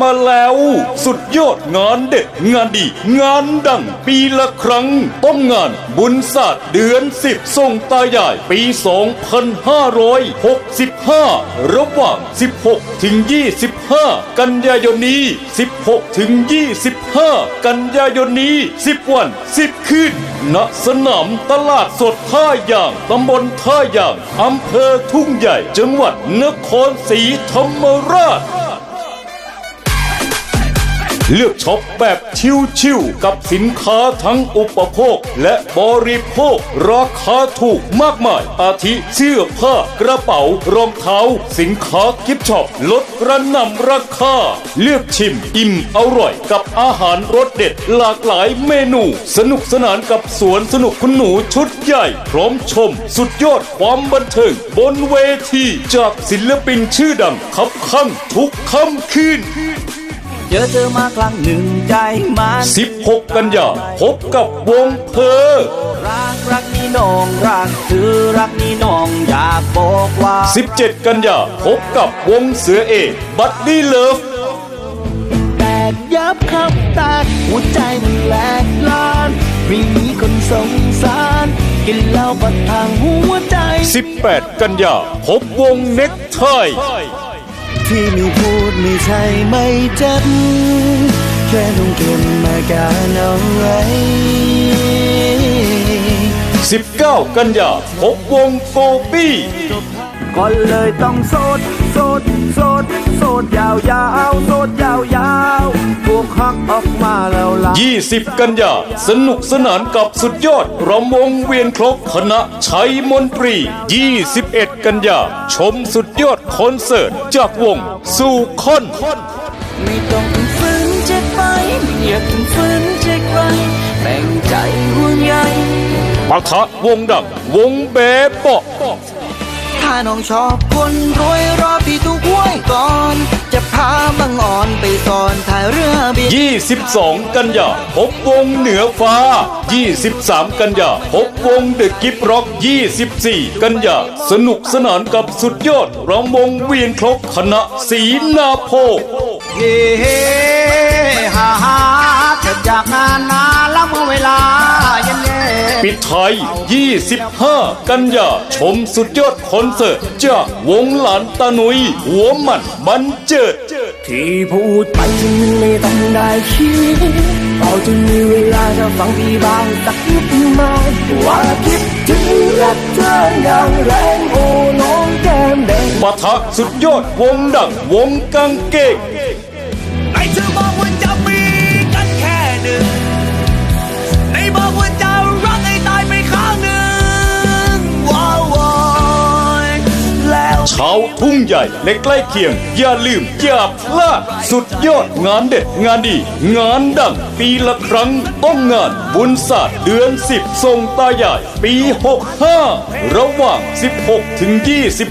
มาแล้ว สุดยอดงานเด็ดงานดี งานดังปีละครั้ง ต้องงานบุญศาสตร์เดือนสิบส่งตายายปี 2565 ระหว่าง 16 ถึง 25 กันยายนนี้ 16 ถึง 25 กันยายนนี้ 10 วัน 10 คืนณสนามตลาดสดท่ายางตำบลท่ายางอำเภอทุ่งใหญ่ จังหวัดนครศรีธรรมราช เลือกช็อปแบบชิวๆกับสินค้าทั้งอุปโภค และบริโภค ราคาถูกมากมาย อาทิเสื้อผ้ากระเป๋ารองเท้า สินค้ากิฟช็อปลดระหน่ำราคา เลือกชิมอิ่มอร่อยกับอาหารรสเด็ดหลากหลายเมนู สนุกสนานกับสวนสนุกคุณหนูชุดใหญ่ พร้อมชมสุดยอดความบันเทิงบนเวที จากศิลปินชื่อดังขับข้างทุกค่ำคืน เจอเธอมาครั้งหนึ่งใจมัน16 กันยาพบกับวงเพอรักรักนี่น้องรักคือรักนี่น้องอยากบอกว่า 17 กันยาพบกับวงเสือเอกบัดดี้เลิฟแตกยับขับแตกหัวใจมันแหลกลานไม่มีคนสงสารกินเหล้าปัดทางหัวใจ 18 กันยาพบวงเน็กไท ที่ไม่พูดไม่ใช่ไม่เจ็บแค่ต้องเก็บมาการเอาไว้ 19 กันยาพบวงโกปี้ ก็เลยต้องโสดโสดโสดโสดยาวยาวโสดยาวยาวถูกหักออกมาแล้วล่ะ20 กันยาสนุกสนานกับสุดยอดรำวงเวียนครบคณะชัยมนตรี 21 กันยาชมสุดยอดคอนเสิร์ตจากวงสู่คอนไม่ต้องฝืนเจ็บไปไม่อยากฝืนเจ็บไปแบ่งใจห่วงใยปะทะวงดังวงเบเปาะถ้า น้องชอบคนรวยรอพี่ถูกหวยก่อน จะพาบังอ่อนไปสอนถ่ายเรือบิน22 กันยาพบวงเหนือฟ้า 23 กันยาพบวงเดอะกิฟร็อก 24 กันยาสนุกสนานกับสุดยอดรำวงเวียนครบคณะสีนาโพเฮ้ฮ่าฮ่าเกิดจากงานนาแล้วเมื่อเวลาเย็นเย็น ปิดท้าย 25 กันยาชมสุดยอดคอนเสิร์ตจากวงหลานตาหนุย หัวหมันบันเจิด ที่พูดไปจึงไม่ต้องได้คิดเราจะมีเวลาจะฟังพี่บ้างสักนิดไหมว่าคิดถึงรักเธออย่างแรงโอ้น้องแก้มแดงปะทะสุดยอดวงดังวงกางเกงในเธอบอกว่า แล้วชาวทุ่งใหญ่และใกล้เคียง อย่าลืมอย่าพลาดสุดยอดงานเด็ดงานดี งานดัง ปีละครั้งต้องงานบุญศาสตร์เดือนสิบทรงตายายปี 65 ระหว่าง 16 ถึง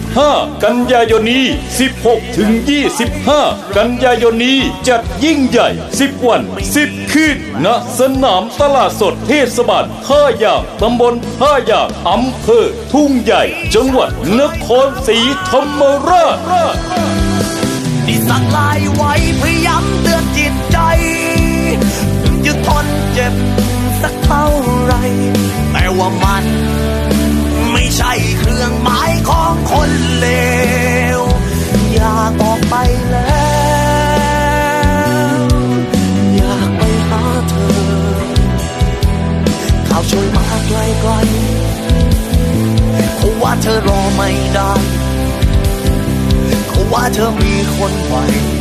25 กันยายนนี้ 16 ถึง 25 กันยายนนี้จัดยิ่งใหญ่ 10 วัน 10 คืนณสนามตลาดสดเทศบาลท่ายางตำบลท่ายางอำเภอทุ่งใหญ่ จังหวัดนครศรีธรรมราชที่สั่งลายไว้พยายามเตือนจิตใจจะทนเจ็บสักเท่าไร แต่ว่ามัน ไม่ใช่เครื่องหมายของคนเลว อยากออกไปแล้ว อยากไปหาเธอ ข่าวช่วยมาไกลๆเขาว่าเธอรอไม่ได้ ว่าเธอมีคนใหม่